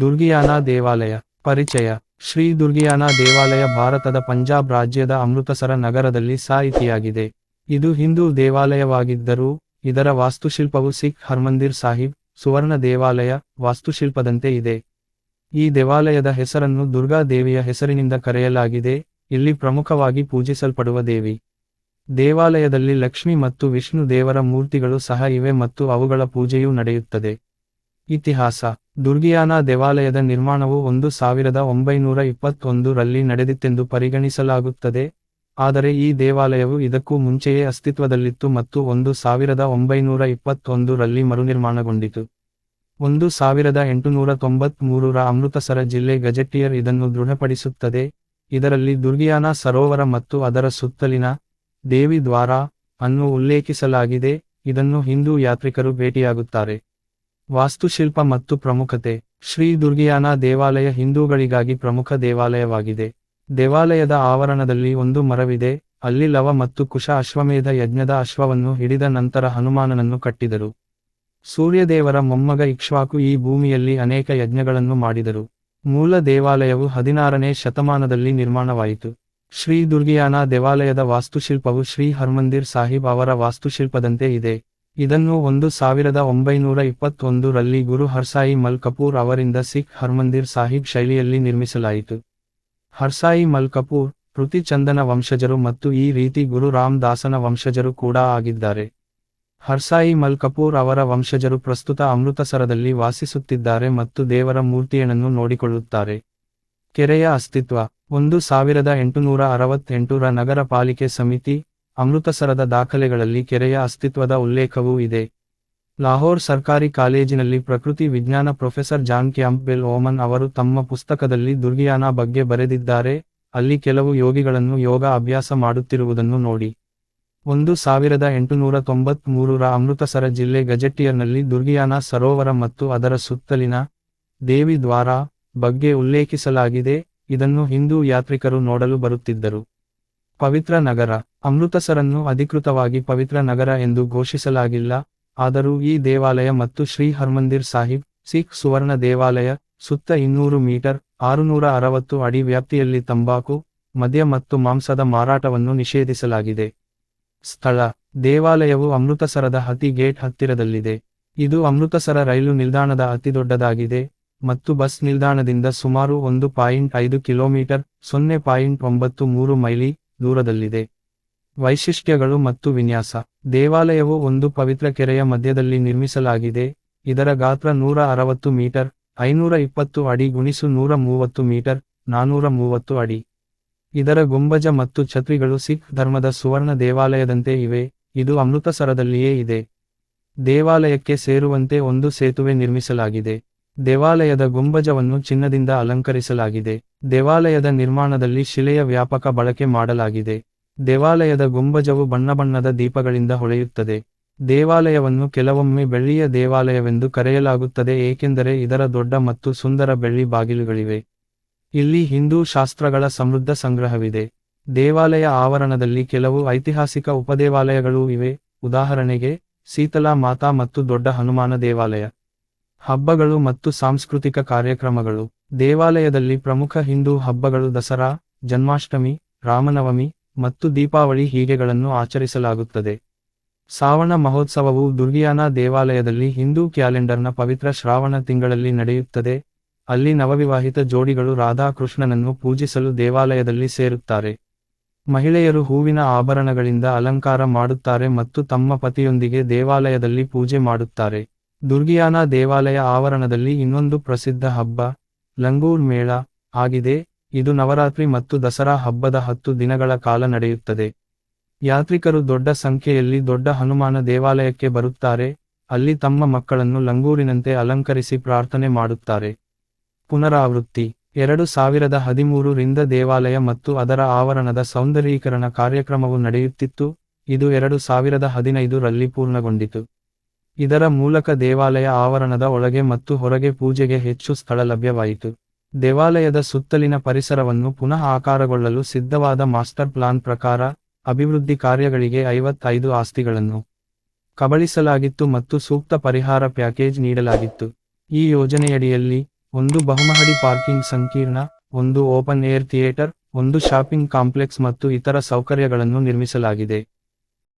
ದುರ್ಗಿಯಾನ ದೇವಾಲಯ. ಪರಿಚಯ. ಶ್ರೀ ದುರ್ಗಿಯಾನ ದೇವಾಲಯ ಭಾರತದ ಪಂಜಾಬ್ ರಾಜ್ಯದ ಅಮೃತಸರ ನಗರದಲ್ಲಿ ಸಾಹಿತಿಯಾಗಿದೆ. ಇದು ಹಿಂದೂ ದೇವಾಲಯವಾಗಿದ್ದರೂ, ಇದರ ವಾಸ್ತುಶಿಲ್ಪವು ಸಿಖ್ ಹರ್ಮಂದಿರ್ ಸಾಹಿಬ್ ಸುವರ್ಣ ದೇವಾಲಯ ವಾಸ್ತುಶಿಲ್ಪದಂತೆ ಇದೆ. ಈ ದೇವಾಲಯದ ಹೆಸರನ್ನು ದುರ್ಗಾ ದೇವಿಯ ಹೆಸರಿನಿಂದ ಕರೆಯಲಾಗಿದೆ. ಇಲ್ಲಿ ಪ್ರಮುಖವಾಗಿ ಪೂಜಿಸಲ್ಪಡುವ ದೇವಿ. ದೇವಾಲಯದಲ್ಲಿ ಲಕ್ಷ್ಮಿ ಮತ್ತು ವಿಷ್ಣು ದೇವರ ಮೂರ್ತಿಗಳು ಸಹ ಇವೆ ಮತ್ತು ಅವುಗಳ ಪೂಜೆಯೂ ನಡೆಯುತ್ತದೆ. ಇತಿಹಾಸ. ದುರ್ಗಿಯಾನ ದೇವಾಲಯದ ನಿರ್ಮಾಣವು ಒಂದು ಸಾವಿರದ ಒಂಬೈನೂರ ಇಪ್ಪತ್ತೊಂದು ರಲ್ಲಿ ನಡೆದಿತ್ತೆಂದು ಪರಿಗಣಿಸಲಾಗುತ್ತದೆ. ಆದರೆ ಈ ದೇವಾಲಯವು ಇದಕ್ಕೂ ಮುಂಚೆಯೇ ಅಸ್ತಿತ್ವದಲ್ಲಿತ್ತು ಮತ್ತು ಒಂದು ಸಾವಿರದ ಒಂಬೈನೂರ ಇಪ್ಪತ್ತೊಂದು ರಲ್ಲಿ ಮರುನಿರ್ಮಾಣಗೊಂಡಿತು. ಒಂದು ಸಾವಿರದ ಎಂಟುನೂರ ತೊಂಬತ್ಮೂರರ ಅಮೃತಸರ ಜಿಲ್ಲೆ ಗಜೆಟಿಯರ್ ಇದನ್ನು ದೃಢಪಡಿಸುತ್ತದೆ. ಇದರಲ್ಲಿ ದುರ್ಗಿಯಾನ ಸರೋವರ ಮತ್ತು ಅದರ ಸುತ್ತಲಿನ ದೇವಿ ದ್ವಾರ ಅನ್ನು ಉಲ್ಲೇಖಿಸಲಾಗಿದೆ. ಇದನ್ನು ಹಿಂದೂ ಯಾತ್ರಿಕರು ಭೇಟಿಯಾಗುತ್ತಾರೆ. ವಾಸ್ತುಶಿಲ್ಪ ಮತ್ತು ಪ್ರಮುಖತೆ. ಶ್ರೀ ದುರ್ಗಿಯಾನ ದೇವಾಲಯ ಹಿಂದೂಗಳಿಗಾಗಿ ಪ್ರಮುಖ ದೇವಾಲಯವಾಗಿದೆ. ದೇವಾಲಯದ ಆವರಣದಲ್ಲಿ ಒಂದು ಮರವಿದೆ, ಅಲ್ಲಿ ಲವ ಮತ್ತು ಕುಶ ಅಶ್ವಮೇಧ ಯಜ್ಞದ ಅಶ್ವವನ್ನು ಹಿಡಿದ ನಂತರ ಹನುಮಾನನನ್ನು ಕಟ್ಟಿದರು. ಸೂರ್ಯದೇವರ ಮೊಮ್ಮಗ ಇಕ್ಷ್ವಾಕು ಈ ಭೂಮಿಯಲ್ಲಿ ಅನೇಕ ಯಜ್ಞಗಳನ್ನು ಮಾಡಿದರು. ಮೂಲ ದೇವಾಲಯವು ಹದಿನಾರನೇ ಶತಮಾನದಲ್ಲಿ ನಿರ್ಮಾಣವಾಯಿತು. ಶ್ರೀ ದುರ್ಗಿಯಾನ ದೇವಾಲಯದ ವಾಸ್ತುಶಿಲ್ಪವು ಶ್ರೀ ಹರ್ಮಂದಿರ್ ಸಾಹಿಬ್ ಅವರ ವಾಸ್ತುಶಿಲ್ಪದಂತೆ ಇದೆ. ಇದನ್ನು ಒಂದು ಸಾವಿರದ ಒಂಬೈನೂರ ಇಪ್ಪತ್ತೊಂದು ರಲ್ಲಿ ಗುರು ಹರ್ಸಾಯಿ ಮಲ್ ಕಪೂರ್ ಅವರಿಂದ ಸಿಖ್ ಹರ್ಮಂದಿರ್ ಸಾಹಿಬ್ ಶೈಲಿಯಲ್ಲಿ ನಿರ್ಮಿಸಲಾಯಿತು. ಹರ್ಸಾಯಿ ಮಲ್ ಕಪೂರ್ ಪೃಥ್ವಿ ಚಂದನ ವಂಶಜರು ಮತ್ತು ಈ ರೀತಿ ಗುರು ರಾಮ್ ದಾಸನ ವಂಶಜರು ಕೂಡ ಆಗಿದ್ದಾರೆ. ಹರ್ಸಾಯಿ ಮಲ್ ಕಪೂರ್ ಅವರ ವಂಶಜರು ಪ್ರಸ್ತುತ ಅಮೃತಸರದಲ್ಲಿ ವಾಸಿಸುತ್ತಿದ್ದಾರೆ ಮತ್ತು ದೇವರ ಮೂರ್ತಿಯನ್ನು ನೋಡಿಕೊಳ್ಳುತ್ತಾರೆ. ಕೆರೆಯ ಅಸ್ತಿತ್ವ, ಒಂದು ಸಾವಿರದ ಎಂಟುನೂರ ಅರವತ್ತೆಂಟರ ನಗರ ಪಾಲಿಕೆ ಸಮಿತಿ ಅಮೃತಸರದ ದಾಖಲೆಗಳಲ್ಲಿ ಕೆರೆಯ ಅಸ್ತಿತ್ವದ ಉಲ್ಲೇಖವೂ ಇದೆ. ಲಾಹೋರ್ ಸರ್ಕಾರಿ ಕಾಲೇಜಿನಲ್ಲಿ ಪ್ರಕೃತಿ ವಿಜ್ಞಾನ ಪ್ರೊಫೆಸರ್ ಜಾನ್ ಕ್ಯಾಂಪ್ಬೆಲ್ ಓಮನ್ ಅವರು ತಮ್ಮ ಪುಸ್ತಕದಲ್ಲಿ ದುರ್ಗಿಯಾನ ಬಗ್ಗೆ ಬರೆದಿದ್ದಾರೆ, ಅಲ್ಲಿ ಕೆಲವು ಯೋಗಿಗಳನ್ನು ಯೋಗ ಅಭ್ಯಾಸ ಮಾಡುತ್ತಿರುವುದನ್ನು ನೋಡಿ. ಒಂದು ಸಾವಿರದ ಎಂಟುನೂರ ತೊಂಬತ್ಮೂರರ ಅಮೃತಸರ ಜಿಲ್ಲೆ ಗಜೆಟಿಯರ್ನಲ್ಲಿ ದುರ್ಗಿಯಾನ ಸರೋವರ ಮತ್ತು ಅದರ ಸುತ್ತಲಿನ ದೇವಿ ದ್ವಾರ ಬಗ್ಗೆ ಉಲ್ಲೇಖಿಸಲಾಗಿದೆ, ಇದನ್ನು ಹಿಂದೂ ಯಾತ್ರಿಕರು ನೋಡಲು ಬರುತ್ತಿದ್ದರು. ಪವಿತ್ರ ನಗರ ಅಮೃತಸರನ್ನು ಅಧಿಕೃತವಾಗಿ ಪವಿತ್ರ ನಗರ ಎಂದು ಘೋಷಿಸಲಾಗಿಲ್ಲ, ಆದರೂ ಈ ದೇವಾಲಯ ಮತ್ತು ಶ್ರೀ ಹರ್ಮಂದಿರ್ ಸಾಹಿಬ್, ಸಿಖ್ ಸುವರ್ಣ ದೇವಾಲಯ, ಸುತ್ತ ಇನ್ನೂರು ಮೀಟರ್, ಆರುನೂರ ಅರವತ್ತು ಅಡಿ ವ್ಯಾಪ್ತಿಯಲ್ಲಿ ತಂಬಾಕು, ಮದ್ಯ ಮತ್ತು ಮಾಂಸದ ಮಾರಾಟವನ್ನು ನಿಷೇಧಿಸಲಾಗಿದೆ. ಸ್ಥಳ, ದೇವಾಲಯವು ಅಮೃತಸರದ ಹತಿ ಗೇಟ್ ಹತ್ತಿರದಲ್ಲಿದೆ. ಇದು ಅಮೃತಸರ ರೈಲು ನಿಲ್ದಾಣದ ಅತಿದೊಡ್ಡದಾಗಿದೆ ಮತ್ತು ಬಸ್ ನಿಲ್ದಾಣದಿಂದ ಸುಮಾರು ಒಂದು ಪಾಯಿಂಟ್ ಐದು ಕಿಲೋಮೀಟರ್, ಸೊನ್ನೆ ಪಾಯಿಂಟ್ ಒಂಬತ್ತು ಮೂರು ಮೈಲಿ ದೂರದಲ್ಲಿದೆ. ವೈಶಿಷ್ಟ್ಯಗಳು ಮತ್ತು ವಿನ್ಯಾಸ. ದೇವಾಲಯವು ಒಂದು ಪವಿತ್ರ ಕೆರೆಯ ಮಧ್ಯದಲ್ಲಿ ನಿರ್ಮಿಸಲಾಗಿದೆ. ಇದರ ಗಾತ್ರ ನೂರ ಅರವತ್ತು ಮೀಟರ್, ಐನೂರ ಇಪ್ಪತ್ತು ಅಡಿ ಗುಣಿಸು ನೂರ ಮೂವತ್ತು ಮೀಟರ್, ನಾನೂರ ಮೂವತ್ತು ಅಡಿ. ಇದರ ಗುಂಬಜ ಮತ್ತು ಛತ್ರಿಗಳು ಸಿಖ್ ಧರ್ಮದ ಸುವರ್ಣ ದೇವಾಲಯದಂತೆ ಇವೆ. ಇದು ಅಮೃತಸರದಲ್ಲಿಯೇ ಇದೆ. ದೇವಾಲಯಕ್ಕೆ ಸೇರುವಂತೆ ಒಂದು ಸೇತುವೆ ನಿರ್ಮಿಸಲಾಗಿದೆ. ದೇವಾಲಯದ ಗುಂಬಜವನ್ನು ಚಿನ್ನದಿಂದ ಅಲಂಕರಿಸಲಾಗಿದೆ. ದೇವಾಲಯದ ನಿರ್ಮಾಣದಲ್ಲಿ ಶಿಲೆಯ ವ್ಯಾಪಕ ಬಳಕೆ ಮಾಡಲಾಗಿದೆ. ದೇವಾಲಯದ ಗುಂಬಜವು ಬಣ್ಣಬಣ್ಣದ ದೀಪಗಳಿಂದ ಹೊಳೆಯುತ್ತದೆ. ದೇವಾಲಯವನ್ನು ಕೆಲವೊಮ್ಮೆ ಬೆಳ್ಳಿಯ ದೇವಾಲಯವೆಂದು ಕರೆಯಲಾಗುತ್ತದೆ, ಏಕೆಂದರೆ ಇದರ ದೊಡ್ಡ ಮತ್ತು ಸುಂದರ ಬೆಳ್ಳಿ ಬಾಗಿಲುಗಳಿವೆ. ಇಲ್ಲಿ ಹಿಂದೂ ಶಾಸ್ತ್ರಗಳ ಸಮೃದ್ಧ ಸಂಗ್ರಹವಿದೆ. ದೇವಾಲಯ ಆವರಣದಲ್ಲಿ ಕೆಲವು ಐತಿಹಾಸಿಕ ಉಪದೇವಾಲಯಗಳೂ ಇವೆ. ಉದಾಹರಣೆಗೆ ಸೀತಲಾ ಮಾತಾ ಮತ್ತು ದೊಡ್ಡ ಹನುಮಾನ ದೇವಾಲಯ. ಹಬ್ಬಗಳು ಮತ್ತು ಸಾಂಸ್ಕೃತಿಕ ಕಾರ್ಯಕ್ರಮಗಳು. ದೇವಾಲಯದಲ್ಲಿ ಪ್ರಮುಖ ಹಿಂದೂ ಹಬ್ಬಗಳು ದಸರಾ, ಜನ್ಮಾಷ್ಟಮಿ, ರಾಮನವಮಿ ಮತ್ತು ದೀಪಾವಳಿ ಹೀಗೆಗಳನ್ನು ಆಚರಿಸಲಾಗುತ್ತದೆ. ಶ್ರಾವಣ ಮಹೋತ್ಸವವು ದುರ್ಗಿಯಾನ ದೇವಾಲಯದಲ್ಲಿ ಹಿಂದೂ ಕ್ಯಾಲೆಂಡರ್ನ ಪವಿತ್ರ ಶ್ರಾವಣ ತಿಂಗಳಲ್ಲಿ ನಡೆಯುತ್ತದೆ. ಅಲ್ಲಿ ನವವಿವಾಹಿತ ಜೋಡಿಗಳು ರಾಧಾಕೃಷ್ಣನನ್ನು ಪೂಜಿಸಲು ದೇವಾಲಯದಲ್ಲಿ ಸೇರುತ್ತಾರೆ. ಮಹಿಳೆಯರು ಹೂವಿನ ಆಭರಣಗಳಿಂದ ಅಲಂಕಾರ ಮಾಡುತ್ತಾರೆ ಮತ್ತು ತಮ್ಮ ಪತಿಯೊಂದಿಗೆ ದೇವಾಲಯದಲ್ಲಿ ಪೂಜೆ ಮಾಡುತ್ತಾರೆ. ದುರ್ಗಿಯಾನ ದೇವಾಲಯ ಆವರಣದಲ್ಲಿ ಇನ್ನೊಂದು ಪ್ರಸಿದ್ಧ ಹಬ್ಬ, ಲಂಗೂರ್ ಮೇಳ ಆಗಿದೆ. ಇದು ನವರಾತ್ರಿ ಮತ್ತು ದಸರಾ ಹಬ್ಬದ ಹತ್ತು ದಿನಗಳ ಕಾಲ ನಡೆಯುತ್ತದೆ. ಯಾತ್ರಿಕರು ದೊಡ್ಡ ಸಂಖ್ಯೆಯಲ್ಲಿ ದೊಡ್ಡ ಹನುಮಾನ ದೇವಾಲಯಕ್ಕೆ ಬರುತ್ತಾರೆ, ಅಲ್ಲಿ ತಮ್ಮ ಮಕ್ಕಳನ್ನು ಲಂಗೂರಿನಂತೆ ಅಲಂಕರಿಸಿ ಪ್ರಾರ್ಥನೆ ಮಾಡುತ್ತಾರೆ. ಪುನರಾವೃತ್ತಿ. ಎರಡು ಸಾವಿರದ ಹದಿಮೂರು ರಿಂದ ದೇವಾಲಯ ಮತ್ತು ಅದರ ಆವರಣದ ಸೌಂದರ್ಯೀಕರಣ ಕಾರ್ಯಕ್ರಮವು ನಡೆಯುತ್ತಿತ್ತು, ಇದು ಎರಡು ಸಾವಿರದ ಹದಿನೈದು ರಲ್ಲಿ ಪೂರ್ಣಗೊಂಡಿತು. ಇದರ ಮೂಲಕ ದೇವಾಲಯ ಆವರಣದ ಒಳಗೆ ಮತ್ತು ಹೊರಗೆ ಪೂಜೆಗೆ ಹೆಚ್ಚು ಸ್ಥಳ ಲಭ್ಯವಾಯಿತು. ದೇವಾಲಯದ ಸುತ್ತಲಿನ ಪರಿಸರವನ್ನು ಪುನಃ ಆಕಾರಗೊಳ್ಳಲು ಸಿದ್ಧವಾದ ಮಾಸ್ಟರ್ ಪ್ಲಾನ್ ಪ್ರಕಾರ, ಅಭಿವೃದ್ಧಿ ಕಾರ್ಯಗಳಿಗೆ ಐವತ್ತೈದು ಆಸ್ತಿಗಳನ್ನು ಕಬಳಿಸಲಾಗಿತ್ತು ಮತ್ತು ಸೂಕ್ತ ಪರಿಹಾರ ಪ್ಯಾಕೇಜ್ ನೀಡಲಾಗಿತ್ತು. ಈ ಯೋಜನೆಯಡಿಯಲ್ಲಿ ಒಂದು ಬಹುಮಹಡಿ ಪಾರ್ಕಿಂಗ್ ಸಂಕೀರ್ಣ, ಒಂದು ಓಪನ್ ಏರ್ ಥಿಯೇಟರ್, ಒಂದು ಶಾಪಿಂಗ್ ಕಾಂಪ್ಲೆಕ್ಸ್ ಮತ್ತು ಇತರ ಸೌಕರ್ಯಗಳನ್ನು ನಿರ್ಮಿಸಲಾಗಿದೆ.